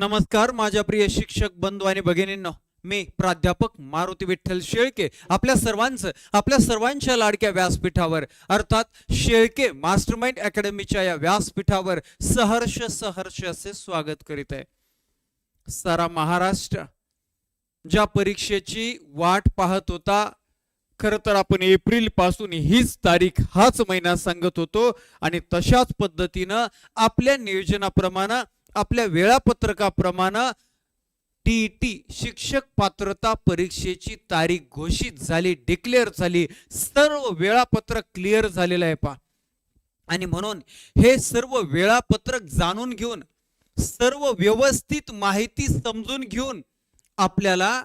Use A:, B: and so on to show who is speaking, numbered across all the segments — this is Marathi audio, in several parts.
A: नमस्कार माझ्या प्रिय शिक्षक बंधू आणि भगिनींनो. मी प्राध्यापक मारुती विठ्ठल शेळके आपल्या सर्वांचं आपल्या सर्वांच्या लाडक्या व्यासपीठावर अर्थात शेळके मास्टरमाइंड अकॅडमीच्या या व्यासपीठावर सहर्ष सहर्ष असे स्वागत करीत आहे. सारा महाराष्ट्र ज्या परीक्षेची वाट पाहत होता खर तर आपण एप्रिलपासून हीच तारीख हाच महिना सांगत होतो आणि तशाच पद्धतीनं आपल्या नियोजनाप्रमाणे आपल्या वेळापत्रकाप्रमाणे टी शिक्षक पात्रता परीक्षेची तारीख घोषित झाली डिक्लेअर झाली सर्व वेळापत्रक क्लिअर झालेलं आहे पा आणि म्हणून हे सर्व वेळापत्रक जाणून घेऊन सर्व व्यवस्थित माहिती समजून घेऊन आपल्याला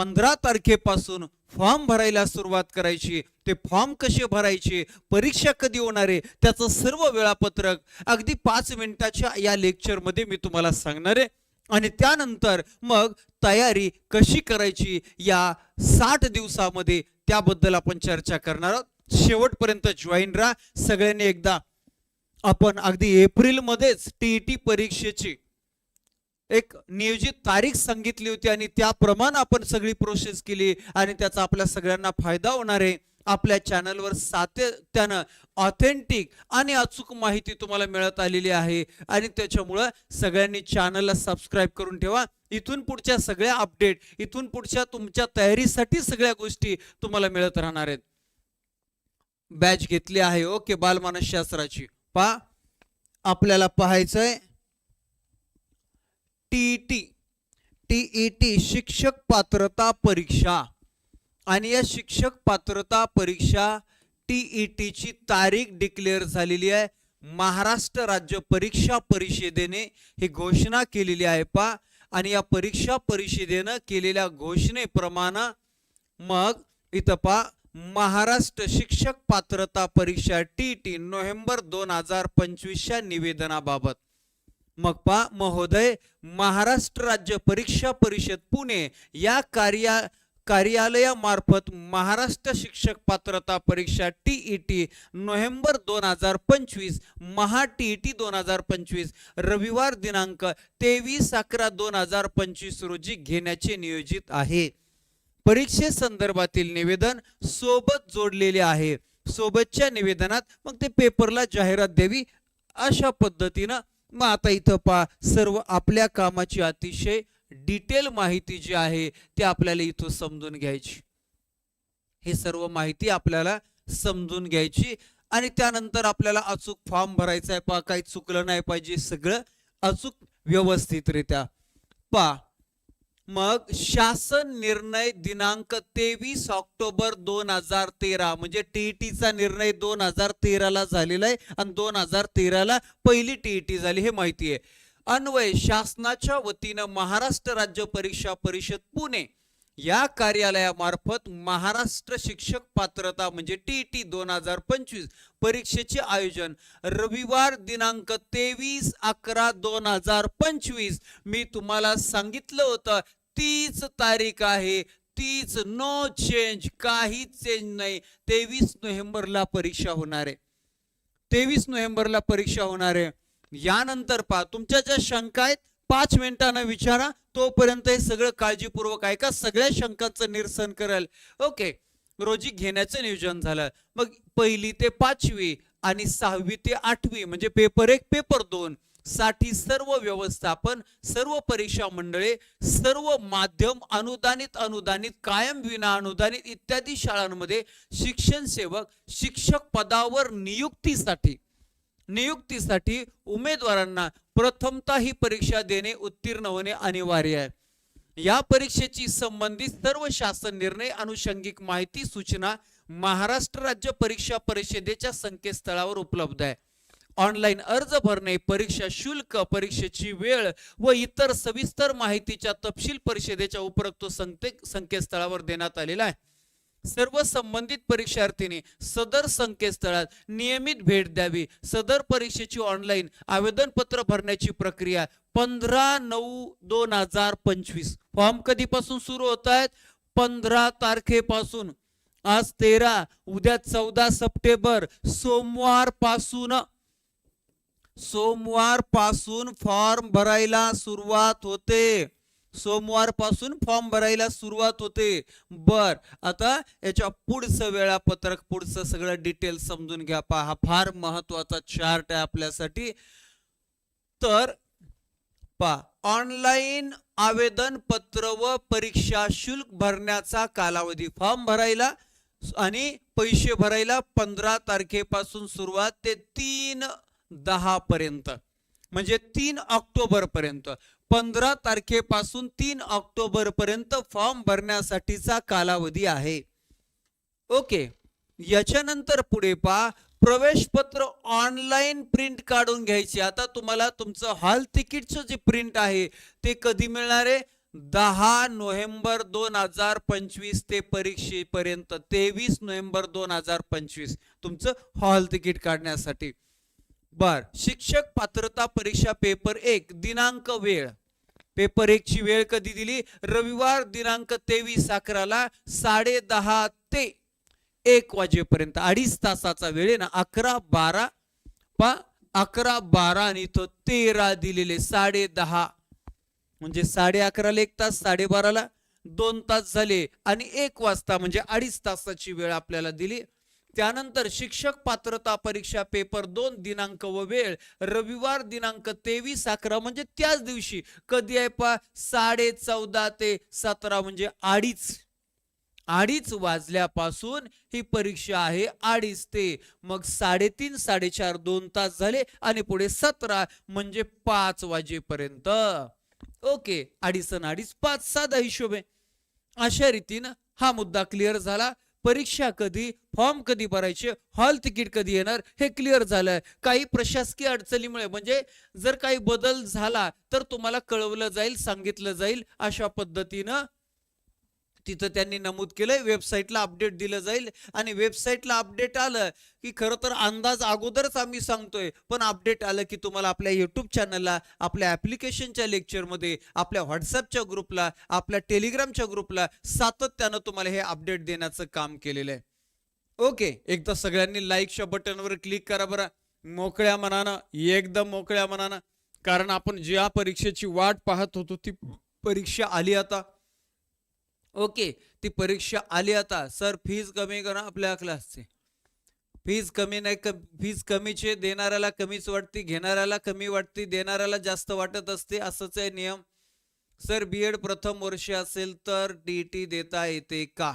A: पंधरा तारखेपासून फॉर्म भरायला सुरुवात करायची. ते फॉर्म कसे भरायचे परीक्षा कधी होणार आहे त्याचं सर्व वेळापत्रक. अगदी पाच मिनिटाच्या या लेक्चरमध्ये मी तुम्हाला सांगणार आहे. आणि त्यानंतर मग तयारी कशी करायची या साठ दिवसामध्ये त्याबद्दल आपण चर्चा करणार आहोत. शेवटपर्यंत जॉईन राहा. सगळ्यांनी एकदा आपण अगदी एप्रिलमध्येच टी ई टी परीक्षेची एक नियोजित तारीख सांगितली होती आणि त्याप्रमाणे आपण सगळी प्रोसेस केली आणि त्याचा आपल्या सगळ्यांना फायदा होणार आहे. आपल्या चॅनलवर सातत्यानं ऑथेंटिक आणि अचूक माहिती तुम्हाला मिळत आलेली आहे. आणि त्याच्यामुळं सगळ्यांनी चॅनलला सबस्क्राईब करून ठेवा. इथून पुढच्या सगळ्या अपडेट इथून पुढच्या तुमच्या तयारीसाठी सगळ्या गोष्टी तुम्हाला मिळत राहणार आहेत. बॅच घेतली आहे हो, ओके बालमानसशास्त्राची पा आपल्याला पाहायचंय. टीईटी. टीईटी शिक्षक पात्रता परीक्षा. आणि या शिक्षक पात्रता परीक्षा टी ई टीची तारीख डिक्लेअर झालेली आहे. महाराष्ट्र राज्य परीक्षा परिषदेने ही घोषणा केलेली आहे पा आणि या परीक्षा परिषदेनं केलेल्या घोषणेप्रमाणे मग इथं पा महाराष्ट्र शिक्षक पात्रता परीक्षा टी टी नोव्हेंबर दोन हजार पंचवीसच्या निवेदनाबाबत. मग पा महोदय महाराष्ट्र राज्य परीक्षा परिषद पुणे या कार्या कार्यालयामार्फत महाराष्ट्र शिक्षक पात्रता परीक्षा टी ई टी नोव्हेंबर दोन हजार पंचवीस महा टी ई टी दोन हजार पंचवीस रविवार दिनांक तेवीस अकरा दोन हजार पंचवीस रोजी घेण्याचे नियोजित आहे. परीक्षेसंदर्भातील निवेदन सोबत जोडलेले आहे. सोबतच्या निवेदनात मग ते पेपरला जाहिरात द्यावी अशा पद्धतीनं मग आता इथं पा सर्व आपल्या कामाची अतिशय डिटेल माहिती जी आहे ती आपल्याला इथं समजून घ्यायची. हे सर्व माहिती आपल्याला समजून घ्यायची आणि त्यानंतर आपल्याला अचूक फॉर्म भरायचा आहे पा काही चुकलं नाही पाहिजे सगळं अचूक व्यवस्थितरित्या. पा मग शासन निर्णय दिनांक तेवीस ऑक्टोबर दोन हजार तेरा म्हणजे टीईटीचा निर्णय दोन हजार तेराला झालेला आहे आणि दोन हजार तेराला पहिली टीईटी झाली हे माहिती आहे. अन्वय शासनाच्या वतीनं महाराष्ट्र राज्य परीक्षा परिषद पुणे. या कार्यालयामार्फत महाराष्ट्र शिक्षक पात्रता म्हणजे टीटी दोन हजार पंचवीस परीक्षेचे आयोजन. रविवार दिनांक तेवीस अकरा दोन हजार पंचवीस मी तुम्हाला सांगितलं होतं तीच तारीख आहे तीच नो चेंज काहीच चेंज नाही. तेवीस नोव्हेंबरला परीक्षा होणार आहे. तेवीस नोव्हेंबरला परीक्षा होणार आहे. यानंतर पहा तुमच्या ज्या शंका आहेत पाच मिनिटांना विचारा तोपर्यंत हे सगळं काळजीपूर्वक ऐका सगळ्या शंकांचं निरसन करेल. ओके रोजी घेण्याचं नियोजन झालं. मग पहिली ते पाचवी आणि सहावी ते आठवी म्हणजे पेपर एक पेपर दोन साठी सर्व व्यवस्थापन सर्व परीक्षा मंडळे सर्व माध्यम अनुदानित अनुदानित कायम विना अनुदानित इत्यादी शाळांमध्ये शिक्षण सेवक शिक्षक पदावर नियुक्तीसाठी नियुक्तीसाठी उमेदवारांना प्रथमता ही परीक्षा देणे उत्तीर्ण होणे अनिवार्य आहे. या परीक्षेची संबंधित सर्व शासन निर्णय अनुषंगिक माहिती सूचना महाराष्ट्र राज्य परीक्षा परिषदेच्या संकेतस्थळावर उपलब्ध आहे. ऑनलाईन अर्ज भरणे परीक्षा शुल्क परीक्षेची वेळ व इतर सविस्तर माहितीच्या तपशील परिषदेच्या उपरोक्त संके संकेतस्थळावर देण्यात आलेला आहे. सर्व संबंधित परीक्षार्थींनी सदर संकेतस्थळात नियमित भेट द्यावी. सदर परीक्षेची ऑनलाईन आवेदन पत्र भरण्याची प्रक्रिया पंधरा नऊ दोन हजार पंचवीस. फॉर्म कधीपासून सुरू होत आहेत? पंधरा तारखेपासून. आज तेरा उद्या चौदा सप्टेंबर सोमवारपासून सोमवारपासून फॉर्म भरायला सुरुवात होते. सोमवारपासून फॉर्म भरायला सुरुवात होते. बर आता याच्या पुढचं वेळापत्रक पुढचं सगळं डिटेल समजून घ्या पहा. हा फार महत्त्वाचा चार्ट आहे आपल्यासाठी. तर पा ऑनलाईन आवेदन पत्र व परीक्षा शुल्क भरण्याचा कालावधी. फॉर्म भरायला आणि पैसे भरायला पंधरा तारखेपासून सुरुवात. ते तीन दहा पर्यंत. म्हणजे तीन ऑक्टोबर पर्यंत. पंधरा तारखेपासून तीन ऑक्टोबर पर्यंत फॉर्म भरण्यासाठीचा कालावधी आहे. ओके. याच्यानंतर पुढे पहा. प्रवेश पत्र ऑनलाईन प्रिंट काढून घ्यायचे. आता तुम्हाला तुमचं हॉल तिकीटचं जे प्रिंट आहे ते कधी मिळणार आहे? दहा नोव्हेंबर दोन हजार पंचवीस ते परीक्षेपर्यंत. तेवीस नोव्हेंबर दोन हजार पंचवीस. तुमचं हॉल तिकीट काढण्यासाठी. बर. शिक्षक पात्रता परीक्षा पेपर एक दिनांक वेळ. पेपर एक ची वेळ कधी दिली? रविवार दिनांक तेवीस अकराला साडे दहा ते एक वाजेपर्यंत. अडीच तासाचा वेळ आहे ना अकरा बारा पा अकरा बारा आणि तो तेरा दिलेले साडे दहा. म्हणजे साडे अकराला एक तास साडेबाराला दोन तास झाले आणि एक वाजता म्हणजे अडीच तासाची वेळ आपल्याला दिली. त्यानंतर शिक्षक पात्रता परीक्षा पेपर दोन दिनांक व वेळ रविवार दिनांक तेवीस अकरा म्हणजे त्याच दिवशी. कधी आहे पा साडे चौदा ते सतरा म्हणजे अडीच. अडीच वाजल्यापासून ही परीक्षा आहे अडीच ते. मग साडेतीन साडेचार दोन तास झाले आणि पुढे सतरा म्हणजे पाच वाजेपर्यंत. ओके अडीच अडीच पाच साधा हिशोब. आहे अशा रीतीनं हा मुद्दा क्लिअर झाला. परीक्षा कधी फॉर्म कधी भरायचे हॉल तिकीट कधी येणार हे क्लिअर झालंय. काही प्रशासकीय अडचणीमुळे म्हणजे जर काही बदल झाला तर तुम्हाला कळवलं जाईल सांगितलं जाईल अशा पद्धतीनं तिथं त्यांनी नमूद केलंय वेबसाईटला अपडेट दिलं जाईल. आणि वेबसाईटला अपडेट आलं की खरं तर अंदाज अगोदरच आम्ही सांगतोय पण अपडेट आलं की तुम्हाला आपल्या युट्यूब चॅनलला आपल्या ऍप्लिकेशनच्या लेक्चरमध्ये आपल्या व्हॉट्सअपच्या ग्रुपला आपल्या टेलिग्रामच्या ग्रुपला सातत्यानं तुम्हाला हे अपडेट देण्याचं काम केलेलं आहे. ओके एकदा सगळ्यांनी लाईकच्या बटनवर क्लिक करा बरं. मोकळ्या मनानं एकदम मोकळ्या मनानं. कारण आपण ज्या परीक्षेची वाट पाहत होतो ती परीक्षा आली आता. ओके ती परीक्षा आली आता. सर फीज कमी करा आपल्या क्लासची फीज कमी नाही क फीज कमीचे देणाऱ्याला कमीच वाटते घेणाऱ्याला कमी वाटते देणाऱ्याला जास्त वाटत असते असंच आहे नियम. सर बी एड प्रथम वर्ष असेल तर डी टी देता येते का?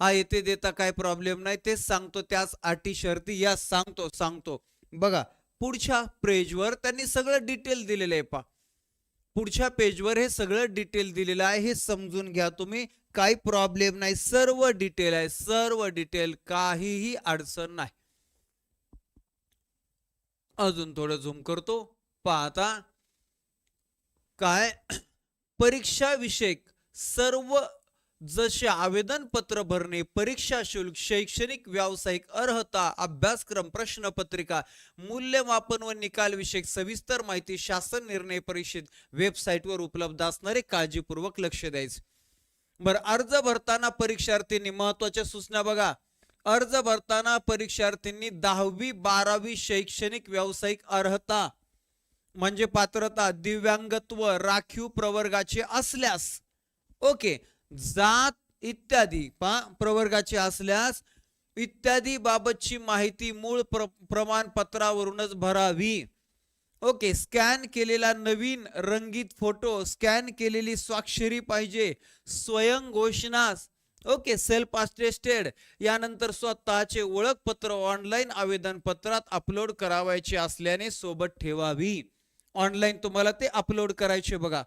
A: हा येते देता काय प्रॉब्लेम नाही. तेच सांगतो त्याच अटी शर्ती या सांगतो सांगतो. बघा पुढच्या पेजवर त्यांनी सगळं डिटेल दिलेलं आहे पा पुढच्या पेजवर हे सगळं डिटेल दिलेलं आहे हे समजून घ्या तुम्ही. काही प्रॉब्लेम नाही सर्व डिटेल आहे सर्व डिटेल काहीही अडचण नाही. अजून थोडं झूम करतो. पाहता. काय? परीक्षा विषयक सर्व जसे आवेदन पत्र भरणे परीक्षा शुल्क शैक्षणिक व्यावसायिक अर्हता अभ्यासक्रम प्रश्नपत्रिका मूल्यमापन व निकाल विषयक सविस्तर माहिती शासन निर्णय परिषद वेबसाईटवर उपलब्ध असणारे काळजीपूर्वक लक्ष द्यायचे. बरं अर्ज भरताना परीक्षार्थींनी महत्त्वाच्या सूचना बघा. अर्ज भरताना परीक्षार्थींनी दहावी बारावी शैक्षणिक व्यावसायिक अर्हता म्हणजे पात्रता दिव्यांगत्व राखीव प्रवर्गाचे असल्यास. ओके जात इत्यादी. पा प्रवर्गाचे असल्यास इत्यादी बाबतची माहिती मूळ प्र प्रमाणपत्रावरूनच भरावी. ओके स्कॅन केलेला नवीन रंगीत फोटो स्कॅन केलेली स्वाक्षरी पाहिजे स्वयं घोषणा ओके सेल्फ अटेस्टेड यानंतर स्वतःचे ओळखपत्र ऑनलाईन आवेदन पत्रात अपलोड करावायचे असल्याने सोबत ठेवावी. ऑनलाईन तुम्हाला ते अपलोड करायचे बघा.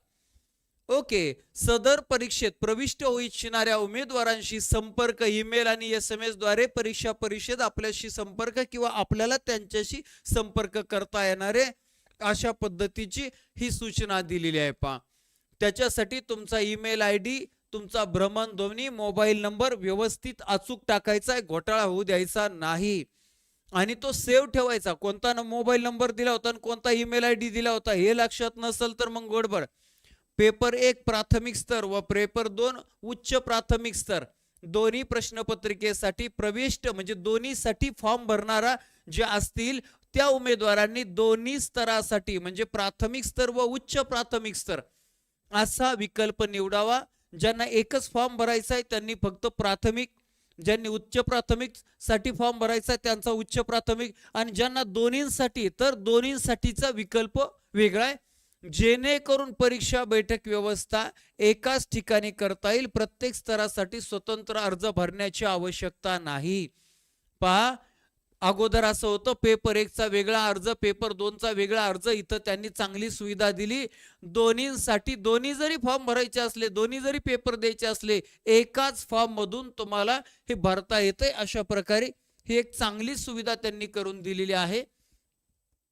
A: ओके सदर परीक्षेत प्रविष्ट होऊ इच्छिणाऱ्या उमेदवारांशी संपर्क ईमेल आणि एस एम एसद्वारे परीक्षा परिषद आपल्याशी संपर्क किंवा आपल्याला त्यांच्याशी संपर्क करता येणारे अशा पद्धतीची ही सूचना दिलेली आहे पा त्याच्यासाठी तुमचा ईमेल आय डी तुमचा भ्रमणध्वनी मोबाईल नंबर व्यवस्थित अचूक टाकायचा आहे घोटाळा होऊ द्यायचा नाही. आणि तो सेव्ह ठेवायचा. कोणता मोबाईल नंबर दिला होता आणि कोणता ईमेल आय डी दिला होता हे लक्षात नसेल तर मग गडबड. पेपर एक प्राथमिक स्तर व पेपर दोन उच्च प्राथमिक स्तर. दोन्ही प्रश्नपत्रिकेसाठी प्रविष्ट म्हणजे दोन्हीसाठी फॉर्म भरणारा जे असतील त्या उमेदवारांनी दोन्ही स्तरासाठी म्हणजे प्राथमिक स्तर व उच्च प्राथमिक स्तर असा विकल्प निवडावा. ज्यांना एकच फॉर्म भरायचा आहे त्यांनी फक्त प्राथमिक ज्यांनी उच्च प्राथमिकसाठी फॉर्म भरायचा आहे त्यांचा उच्च प्राथमिक आणि ज्यांना दोन्हींसाठी तर दोन्हींसाठीचा विकल्प वेगळा आहे. जेणेकरून परीक्षा बैठक व्यवस्था एकाच ठिकाणी करता येईल. प्रत्येक स्तरासाठी स्वतंत्र अर्ज भरण्याची आवश्यकता नाही. पहा अगोदर असं होतं पेपर एकचा वेगळा अर्ज पेपर दोनचा वेगळा अर्ज इथं त्यांनी चांगली सुविधा दिली. दोन्हीसाठी दोन्ही जरी फॉर्म भरायचे असले दोन्ही जरी पेपर द्यायचे असले एकाच फॉर्म मधून तुम्हाला हे भरता येते अशा प्रकारे ही एक चांगली सुविधा त्यांनी करून दिलेली आहे.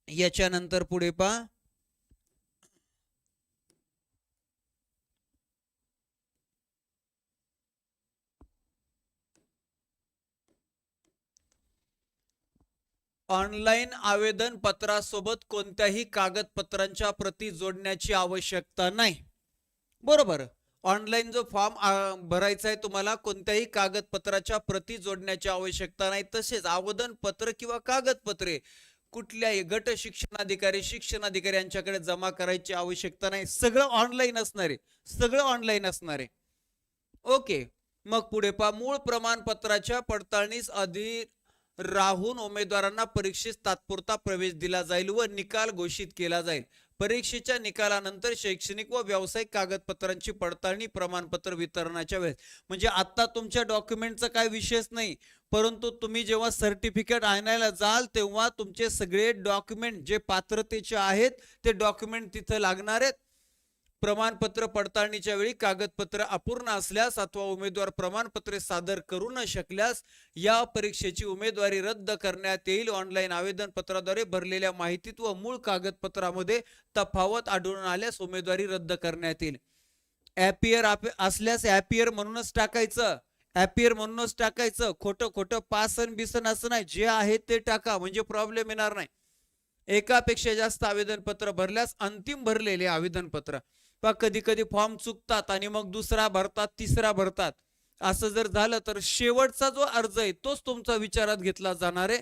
A: याच्यानंतर पुढे पहा. ऑनलाईन आवेदन पत्रासोबत कोणत्याही कागदपत्रांच्या प्रती जोडण्याची आवश्यकता नाही. बरोबर. ऑनलाईन जो फॉर्म भरायचा आहे तुम्हाला कोणत्याही कागदपत्राच्या प्रती जोडण्याची आवश्यकता नाही. तसेच आवेदन पत्र किंवा कागदपत्रे कुठल्याही गट शिक्षणाधिकारी शिक्षणाधिकारी यांच्याकडे जमा करायची आवश्यकता नाही. सगळं ऑनलाईन असणार आहे सगळं ऑनलाईन असणार. आहे ओके. मग पुढे पहा. मूळ प्रमाणपत्राच्या पडताळणीस अधिक राहून उमेदवारांना परीक्षेस तात्पुरता प्रवेश दिला जाईल व निकाल घोषित केला जाईल. परीक्षेच्या निकालानंतर शैक्षणिक व व्यावसायिक कागदपत्रांची पडताळणी प्रमाणपत्र वितरणाच्या वेळेस. म्हणजे आता तुमच्या डॉक्युमेंटचा काय विशेष नाही परंतु तुम्ही जेव्हा सर्टिफिकेट आणायला जाल तेव्हा तुमचे सगळे डॉक्युमेंट जे पात्रतेचे आहेत ते डॉक्युमेंट तिथं लागणार आहेत. प्रमाणपत्र पडताळणीच्या वेळी कागदपत्र अपूर्ण असल्यास अथवा उमेदवार प्रमाणपत्रे सादर करू न शकल्यास या परीक्षेची उमेदवारी रद्द करण्यात येईल. ऑनलाईन आवेदन पत्राद्वारे भरलेल्या माहितीत व मूळ कागदपत्रामध्ये तफावत आढळून आल्यास उमेदवारी रद्द करण्यात येईल. ॲपियर असल्यास ऍपियर म्हणूनच टाकायचं. ऍपियर म्हणूनच टाकायचं. खोटं खोटं पासन बिसन असं नाही. जे आहे ते टाका. म्हणजे प्रॉब्लेम येणार नाही. एकापेक्षा जास्त आवेदनपत्र भरल्यास अंतिम भरलेले आवेदनपत्र. पहा कधी कधी फॉर्म चुकतात आणि मग दुसरा भरतात तिसरा भरतात. असं जर झालं तर शेवटचा जो अर्ज आहे तोच तुमचा विचारात घेतला जाणार आहे.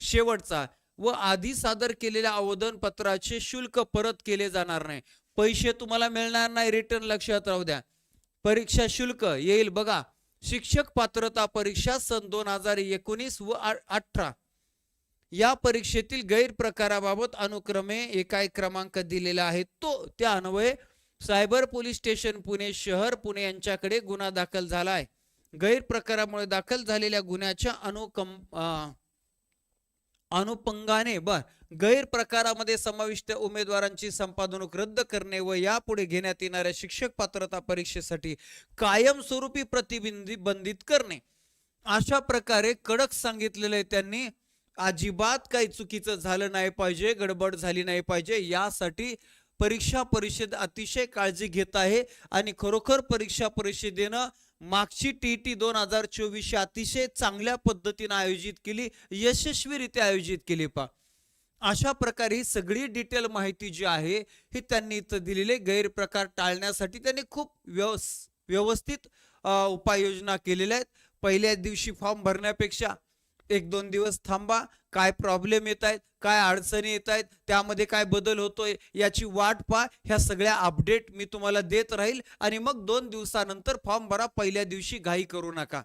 A: शेवटचा. व आधी सादर केलेल्या आवेदन पत्राचे शुल्क परत केले जाणार नाही. पैसे तुम्हाला मिळणार नाही रिटर्न लक्षात राहू द्या. परीक्षा शुल्क येईल बघा. शिक्षक पात्रता परीक्षा सन दोन हजार एकोणीस व अठरा. या परीक्षेतील गैरप्रकाराबाबत अनुक्रमे एकाय क्रमांक दिलेला आहे. तो त्या अन्वये सायबर पोलीस स्टेशन पुणे शहर पुणे यांच्याकडे गुन्हा दाखल झाला आहे गैरप्रकारामुळे दाखल झालेल्या गुन्ह्याच्या अनुकम अनुपंगाने बर गैरप्रकारामध्ये समाविष्ट उमेदवारांची संपादनूक रद्द करणे व यापुढे घेण्यात येणाऱ्या शिक्षक पात्रता परीक्षेसाठी कायमस्वरूपी प्रतिबंधित बंदित करणे. अशा प्रकारे कडक सांगितलेलं आहे त्यांनी अजिबात काही चुकीचं झालं नाही पाहिजे गडबड झाली नाही पाहिजे यासाठी परीक्षा परिषद अतिशय काळजी घेत आहे आणि खरोखर परीक्षा परिषदेनं मागची टी टी दोन हजार चोवीस अतिशय चांगल्या पद्धतीनं आयोजित केली यशस्वीरित्या आयोजित केली पा अशा प्रकारे ही सगळी डिटेल माहिती जी आहे ही त्यांनी इथं दिलेले गैरप्रकार टाळण्यासाठी त्यांनी खूप व्यवस व्यवस्थित उपाययोजना केलेल्या आहेत. पहिल्या दिवशी फॉर्म भरण्यापेक्षा एक दोन दिवस थांबा. काय प्रॉब्लेम येत आहेत? काय अडचणी येत आहेत त्यामध्ये काय बदल होतोय याची वाट पहा. ह्या सगळ्या अपडेट मी तुम्हाला देत राहील आणि मग दोन दिवसानंतर फॉर्म भरा. पहिल्या दिवशी घाई करू नका.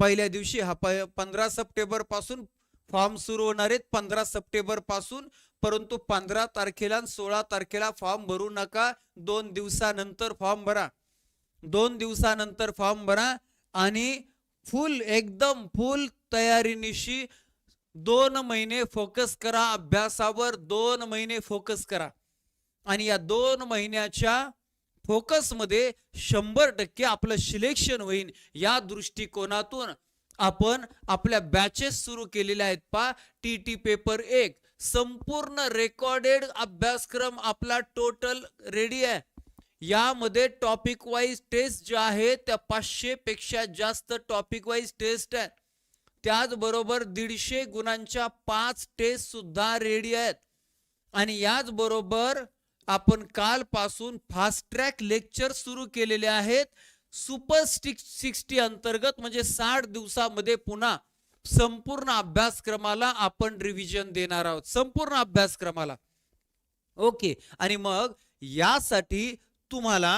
A: पहिल्या दिवशी हा पंधरा सप्टेंबरपासून फॉर्म सुरू होणार आहेत. पंधरा सप्टेंबरपासून परंतु पंधरा तारखेला सोळा तारखेला फॉर्म भरू नका. दोन दिवसानंतर फॉर्म भरा. दोन दिवसानंतर फॉर्म भरा आणि फुल एकदम फुल तयारीनिशी दोन महिने फोकस करा अभ्यासावर दोन महिने फोकस करा. आणि या दोन महिन्याच्या फोकसमध्ये शंभर टक्के आपलं सिलेक्शन होईल या दृष्टिकोनातून आपण आपल्या बॅचेस सुरू केलेल्या आहेत पा. टी टी पेपर एक. संपूर्ण रेकॉर्डेड अभ्यासक्रम आपला टोटल रेडी आहे. यामध्ये टॉपिक वाईज टेस्ट ज्या आहेत त्या पाचशे पेक्षा जास्त टॉपिक वाईज टेस्ट आहे त्याचबरोबर दीडशे गुणांच्या पाच टेस्ट सुद्धा रेडी आहेत. आणि याच बरोबर आपण कालपासून फास्ट ट्रॅक लेक्चर सुरू केलेले आहेत. सुपर स्टिक सिक्स्टी अंतर्गत म्हणजे साठ दिवसामध्ये पुन्हा संपूर्ण अभ्यासक्रमाला आपण रिव्हिजन देणार आहोत. संपूर्ण अभ्यासक्रमाला. ओके आणि मग यासाठी तुम्हाला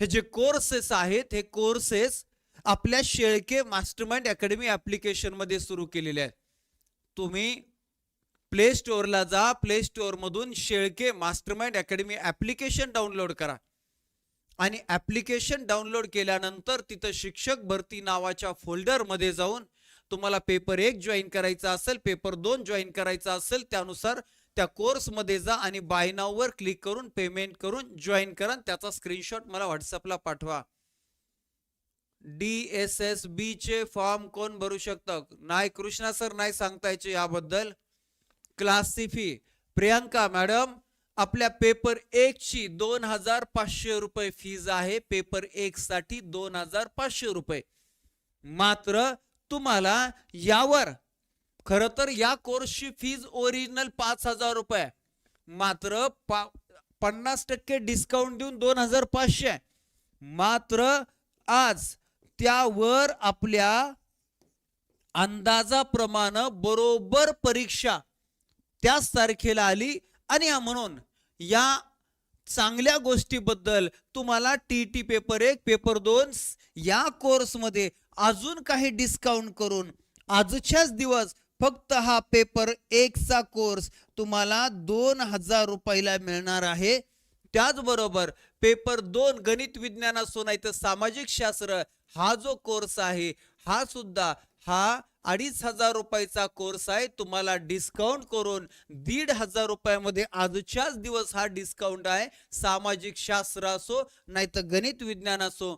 A: हे जे कोर्सेस आहेत हे कोर्सेस आपल्या शेळके मास्टरमाइंड अकॅडमी ॲप्लिकेशनमध्ये सुरू केलेले आहे तुम्ही प्ले स्टोअरला जा प्ले स्टोअरमधून Shelke mastermind academy application download करा. आणि ॲप्लिकेशन डाउनलोड केल्यानंतर तिथं शिक्षक भरती नावाच्या फोल्डरमध्ये जाऊन तुम्हाला पेपर एक जॉईन करायचा असेल पेपर दोन जॉईन करायचा असेल त्यानुसार त्या कोर्समध्ये जा आणि बाय नाववर क्लिक करून पेमेंट करून जॉईन करा त्याचा स्क्रीनशॉट मला व्हॉट्सअपला पाठवा. डी एस एस बी चे फॉर्म कोण भरू शकतं? नाही कृष्णा सर नाही सांगता यायचे याबद्दल. क्लासची फी. प्रियांका मॅडम आपल्या पेपर एक ची दोन हजार पाचशे रुपये फीज आहे. पेपर एक साठी दोन हजार पाचशे रुपये. मात्र तुम्हाला यावर खर तर या कोर्सची फीज ओरिजिनल पाच हजार रुपये. मात्र पा पन्नास टक्के डिस्काउंट देऊन दोन हजार पाचशे. आहे. मात्र आज त्यावर आपल्या अंदाजाप्रमाणे बरोबर परीक्षा त्याच तारखेला आली. आणि या म्हणून या चांगल्या गोष्टीबद्दल तुम्हाला टी टी पेपर एक पेपर दोन या कोर्समध्ये अजून काही डिस्काउंट करून आजच्याच दिवस फक्त हा पेपर एकचा कोर्स तुम्हाला दोन हजार रुपयाला मिळणार आहे. त्याचबरोबर पेपर दोन गणित विज्ञान असो नाही तर सामाजिक शास्त्र हा जो कोर्स आहे हा सुद्धा हा अडीच हजार रुपयाचा कोर्स आहे. तुम्हाला डिस्काउंट करून दीड हजार रुपयामध्ये आजच्याच दिवस हा डिस्काउंट आहे. सामाजिक शास्त्र असो नाही तर गणित विज्ञान असो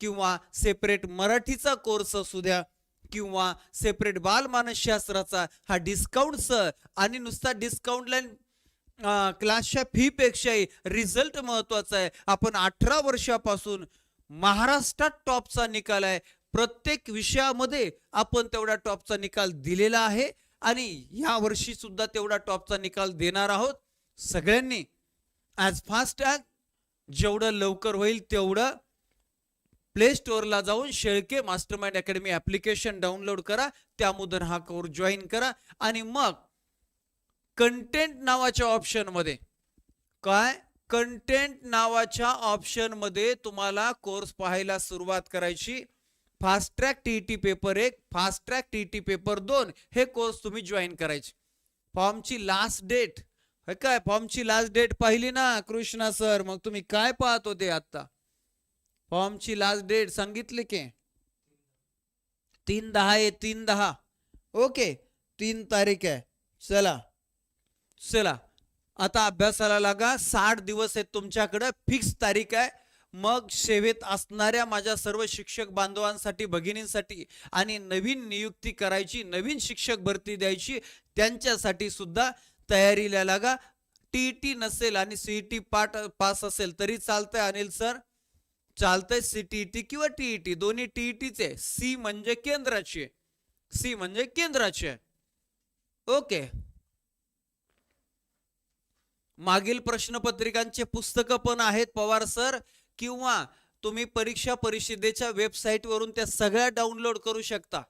A: किंवा सेपरेट मराठीचा कोर्स असू द्या किंवा सेपरेट बालमानसशास्त्राचा हा डिस्काउंट सर आणि नुसता डिस्काउंट लाईन क्लासच्या फीपेक्षाही रिझल्ट महत्त्वाचा आहे. आपण अठरा वर्षापासून महाराष्ट्रात टॉपचा निकाल आहे. प्रत्येक विषयामध्ये आपण तेवढा टॉपचा निकाल दिलेला आहे आणि या वर्षी सुद्धा तेवढा टॉपचा निकाल देणार आहोत. सगळ्यांनी ॲज फास्ट ॲज जेवढं लवकर होईल तेवढं प्ले स्टोअरला जाऊन Shelke mastermind academy application download करा. त्यामधून हा कोर्स जॉईन करा. आणि मग कंटेंट नावाच्या ऑप्शनमध्ये काय? कंटेंट नावाच्या ऑप्शनमध्ये तुम्हाला कोर्स पाहायला सुरुवात करायची. Fast track T T paper एक fast track T T paper दोन हे कोर्स तुम्ही जॉईन करायचे. फॉर्मची लास्ट डेट हे काय? फॉर्मची लास्ट डेट पाहिली ना कृष्णा सर मग तुम्ही काय पाहत होते आता फॉर्मची लास्ट डेट सांगितली की? तीन दहा आहे तीन दहा. ओके तीन तारीख आहे. चला. चला आता अभ्यासाला लागा साठ दिवस आहेत तुमच्याकडं फिक्स तारीख आहे. मग सेवेत असणाऱ्या माझ्या सर्व शिक्षक बांधवांसाठी भगिनींसाठी आणि नवीन नियुक्ती करायची नवीन शिक्षक भरती द्यायची त्यांच्यासाठी सुद्धा तयारीला लागा. टी टी नसेल आणि सीईटी पाठ पास असेल तरी चालतंय अनिल सर. चालतंय सी टी टी किंवा टीईटी दोन्ही टीईटीचे आहे. सी म्हणजे केंद्राची आहे. सी म्हणजे केंद्राची आहे. ओके. मागील प्रश्नपत्रिकांचे पुस्तकं पण आहेत पवार सर किंवा तुम्ही परीक्षा परिषदेच्या वेबसाईट वरून त्या सगळ्या डाउनलोड करू शकता.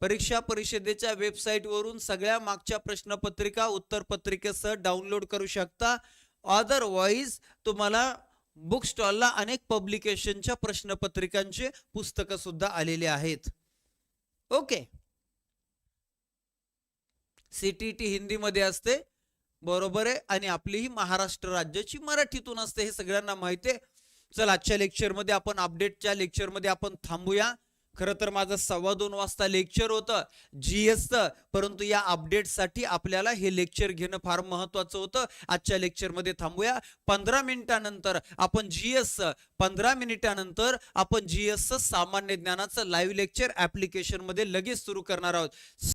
A: परीक्षा परिषदेच्या वेबसाईट वरून सगळ्या मागच्या प्रश्नपत्रिका उत्तरपत्रिकेसह डाउनलोड करू शकता. अदरवाईज तुम्हाला बुक स्टॉलला अनेक पब्लिकेशनच्या प्रश्नपत्रिकांचे पुस्तकं सुद्धा आलेले आहेत. ओके सीटीटी हिंदीमध्ये असते. बरोबर आहे. आणि आपली ही महाराष्ट्र राज्याची मराठीतून असते हे सगळ्यांना माहिती आहे. चल आजच्या लेक्चरमध्ये आपण अपडेटच्या लेक्चरमध्ये आपण थांबूया. खरं तर माझं सव्वा दोन वाजता लेक्चर होतं. जीएसचं परंतु या अपडेटसाठी आपल्याला हे लेक्चर घेणं फार महत्वाचं होतं. आजच्या लेक्चरमध्ये थांबूया. पंधरा मिनिटानंतर आपण जीएसचं पंधरा मिनिटानंतर आपण जीएसचं सामान्य ज्ञानाचं लाईव्ह लेक्चर ऍप्लिकेशनमध्ये लगेच सुरू करणार आहोत.